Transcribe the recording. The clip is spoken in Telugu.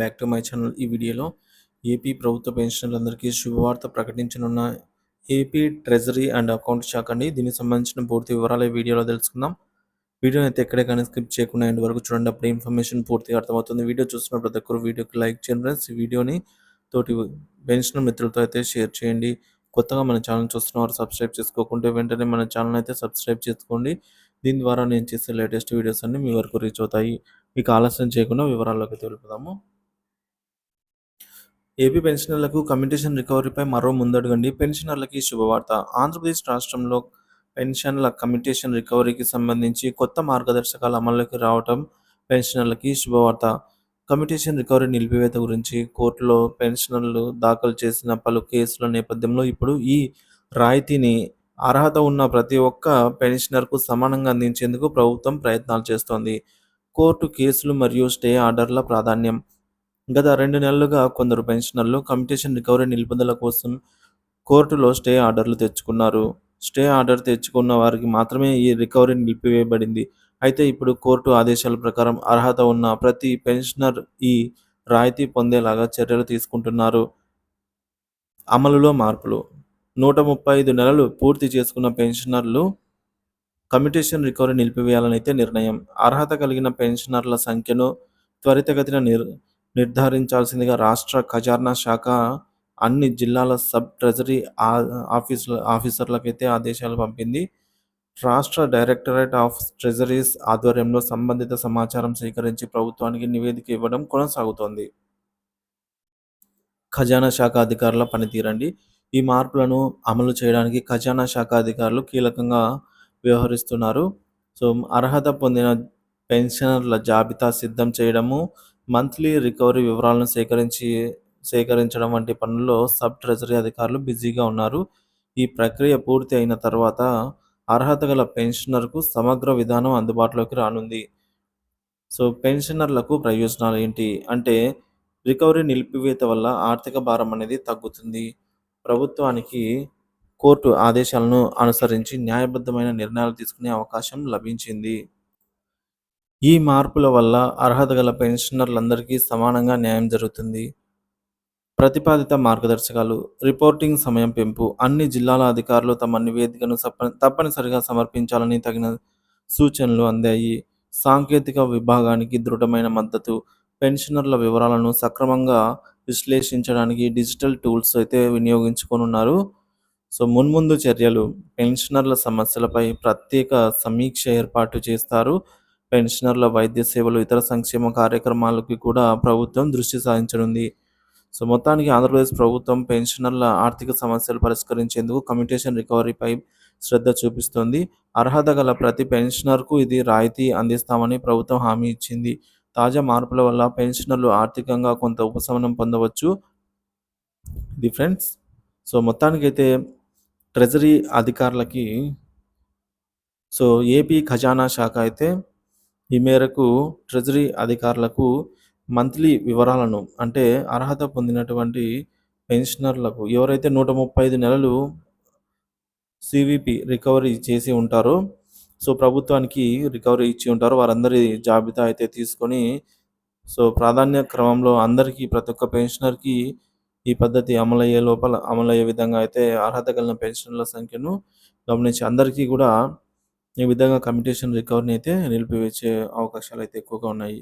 బ్యాక్ టు మై ఛానల్ ఈ వీడియోలో ఏపీ ప్రభుత్వ పెన్షనర్లందరికీ శుభవార్త ప్రకటించనున్న ఏపీ ట్రెజరీ అండ్ అకౌంట్ శాఖ అండి. దీనికి సంబంధించిన పూర్తి వివరాలు ఈ వీడియోలో తెలుసుకుందాం. వీడియోని అయితే ఎక్కడే కానీ స్కిప్ చేయకుండా ఎండ్ వరకు చూడండి. అప్పుడు ఇన్ఫర్మేషన్ పూర్తిగా అర్థమవుతుంది. వీడియో చూస్తున్న ప్రతి ఒక్కరు వీడియోకి లైక్ చేయండి ఫ్రెండ్స్ ఈ వీడియోని తోటి పెన్షన్ మిత్రులతో అయితే షేర్ చేయండి. కొత్తగా మన ఛానల్ చూస్తున్న వారు సబ్స్క్రైబ్ చేసుకోకుంటే వెంటనే మన ఛానల్ అయితే సబ్స్క్రైబ్ చేసుకోండి. దీని ద్వారా నేను చేసే లేటెస్ట్ వీడియోస్ అన్ని మీ వరకు రీచ్ అవుతాయి. మీకు ఆలస్యం చేయకుండా వివరాల్లోకి తెలుపుదాము ఏపీ పెన్షనర్లకు కమ్యూనికేషన్ రికవరీపై మరో ముందడుగండి. పెన్షనర్లకి శుభవార్త. ఆంధ్రప్రదేశ్ రాష్ట్రంలో పెన్షన్ల కమ్యూనికేషన్ రికవరీకి సంబంధించి కొత్త మార్గదర్శకాలు అమల్లోకి రావటం పెన్షనర్లకి శుభవార్త. కమ్యూనికేషన్ రికవరీ నిలిపివేత గురించి కోర్టులో పెన్షనర్లు దాఖలు చేసిన పలు కేసుల నేపథ్యంలో ఇప్పుడు ఈ రాయితీని అర్హత ఉన్న ప్రతి ఒక్క పెన్షనర్కు సమానంగా అందించేందుకు ప్రభుత్వం ప్రయత్నాలు చేస్తోంది. కోర్టు కేసులు మరియు స్టే ఆర్డర్ల ప్రాధాన్యం. గత రెండు నెలలుగా కొందరు పెన్షనర్లు కమిటేషన్ రికవరీ నిలుపుదల కోసం కోర్టులో స్టే ఆర్డర్లు తెచ్చుకున్నారు. స్టే ఆర్డర్ తెచ్చుకున్న వారికి మాత్రమే ఈ రికవరీ నిలిపివేయబడింది. అయితే ఇప్పుడు కోర్టు ఆదేశాల ప్రకారం అర్హత ఉన్న ప్రతి పెన్షనర్ ఈ రాయితీ పొందేలాగా చర్యలు తీసుకుంటున్నారు. అమలులో మార్పులు. నూట ముప్పై ఐదు నెలలు పూర్తి చేసుకున్న పెన్షనర్లు కమిటేషన్ రికవరీ నిలిపివేయాలని అయితే నిర్ణయం. అర్హత కలిగిన పెన్షనర్ల సంఖ్యను త్వరితగతిన నిర్ నిర్ధారించాల్సిందిగా రాష్ట్ర ఖజానా శాఖ అన్ని జిల్లాల సబ్ ట్రెజరీ ఆఫీస్ ఆఫీసర్లకైతే ఆదేశాలు పంపింది. రాష్ట్ర డైరెక్టరేట్ ఆఫ్ ట్రెజరీస్ ఆధ్వర్యంలో సంబంధిత సమాచారం సేకరించి ప్రభుత్వానికి నివేదిక ఇవ్వడం కొనసాగుతోంది. ఖజానా శాఖ అధికారుల పనితీరండి. ఈ మార్పులను అమలు చేయడానికి ఖజానా శాఖ అధికారులు కీలకంగా వ్యవహరిస్తున్నారు. సో అర్హత పొందిన పెన్షనర్ల జాబితా సిద్ధం చేయడము మంత్లీ రికవరీ వివరాలను సేకరించి సేకరించడం వంటి పనుల్లో సబ్ ట్రెజరీ అధికారులు బిజీగా ఉన్నారు. ఈ ప్రక్రియ పూర్తి అయిన తర్వాత అర్హత గల పెన్షనర్కు సమగ్ర విధానం అందుబాటులోకి రానుంది. సో పెన్షనర్లకు ప్రయోజనాలు ఏంటి? అంటే రికవరీ నిలిపివేత వల్ల ఆర్థిక భారం అనేది తగ్గుతుంది. ప్రభుత్వానికి కోర్టు ఆదేశాలను అనుసరించి న్యాయబద్ధమైన నిర్ణయాలు తీసుకునే అవకాశం లభించింది. ఈ మార్పుల వల్ల అర్హత గల పెన్షనర్లందరికీ సమానంగా న్యాయం జరుగుతుంది. ప్రతిపాదిత మార్గదర్శకాలు రిపోర్టింగ్ సమయం పెంపు అన్ని జిల్లాల అధికారులు తమ నివేదికను తప్పనిసరిగా సమర్పించాలని తగిన సూచనలు అందాయి. సాంకేతిక విభాగానికి దృఢమైన మద్దతు పెన్షనర్ల వివరాలను సక్రమంగా విశ్లేషించడానికి డిజిటల్ టూల్స్ అయితే వినియోగించుకోనున్నారు. సో మున్ముందు చర్యలు పెన్షనర్ల సమస్యలపై ప్రత్యేక సమీక్ష ఏర్పాటు చేస్తారు. పెన్షనర్ల వైద్య సేవలు ఇతర సంక్షేమ కార్యక్రమాలకి కూడా ప్రభుత్వం దృష్టి సాధించనుంది సో మొత్తానికి ఆంధ్రప్రదేశ్ ప్రభుత్వం పెన్షనర్ల ఆర్థిక సమస్యలు పరిష్కరించేందుకు కమ్యూనికేషన్ రికవరీపై శ్రద్ధ చూపిస్తోంది. అర్హత గల ప్రతి పెన్షనర్కు ఇది రాయితీ అందిస్తామని ప్రభుత్వం హామీ ఇచ్చింది. తాజా మార్పుల వల్ల పెన్షనర్లు ఆర్థికంగా కొంత ఉపశమనం పొందవచ్చు. ఇది ఫ్రెండ్స్ సో మొత్తానికైతే ట్రెజరీ అధికారులకి సో ఏపీ ఖజానా శాఖ అయితే ఈ మేరకు ట్రెజరీ అధికారులకు మంత్లీ వివరాలను అంటే అర్హత పొందినటువంటి పెన్షనర్లకు ఎవరైతే నూట ముప్పై ఐదు నెలలు సివిపి రికవరీ చేసి ఉంటారో సో ప్రభుత్వానికి రికవరీ ఇచ్చి ఉంటారు వారందరి జాబితా అయితే తీసుకొని సో ప్రాధాన్య క్రమంలో అందరికీ ప్రతి ఒక్క పెన్షనర్కి ఈ పద్ధతి అమలయ్యే లోపల అమలయ్యే విధంగా అయితే అర్హత కలిగిన పెన్షన్ల సంఖ్యను గమనించి అందరికీ కూడా ఈ విధంగా కమ్యూనికేషన్ రికవరీని అయితే నిలిపివేసే అవకాశాలు అయితే ఎక్కువగా ఉన్నాయి.